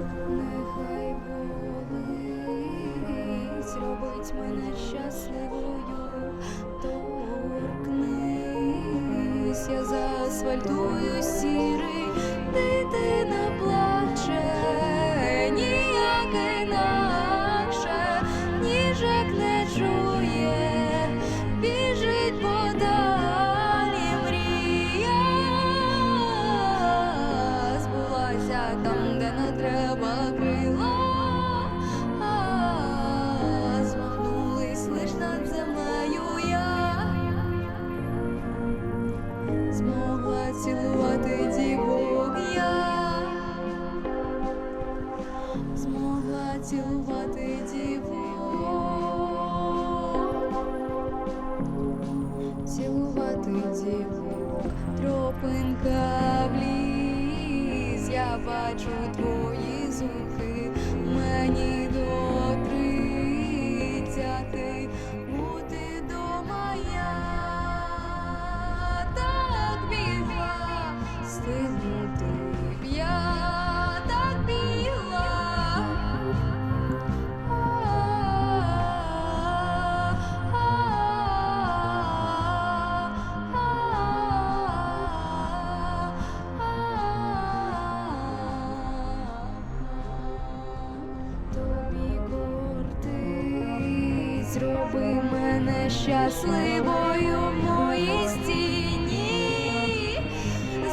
Нехай болить, робить мене щасливою, торкнись, я заасфальтую сірий, змогла цілувати дівок я, змогла цілувати дівок, цілувати дівок, тропинка в ліс, я бачу твої зубки, мені зроби мене щасливою в моїй стіні,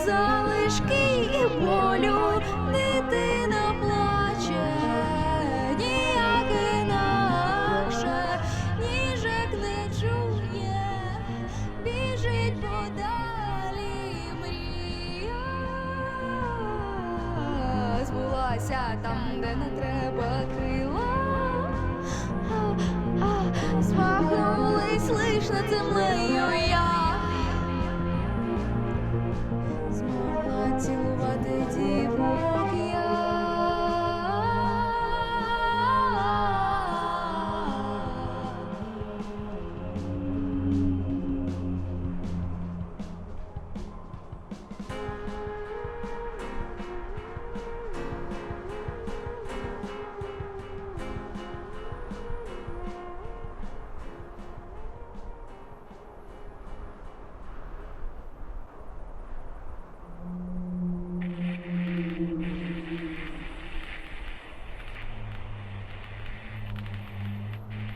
залишки і болю, дитина плаче, ніяк інакше, ніжек не чує, біжить подалі мрія, збулася там, де не треба крила. Над землею я змогла цілувати діву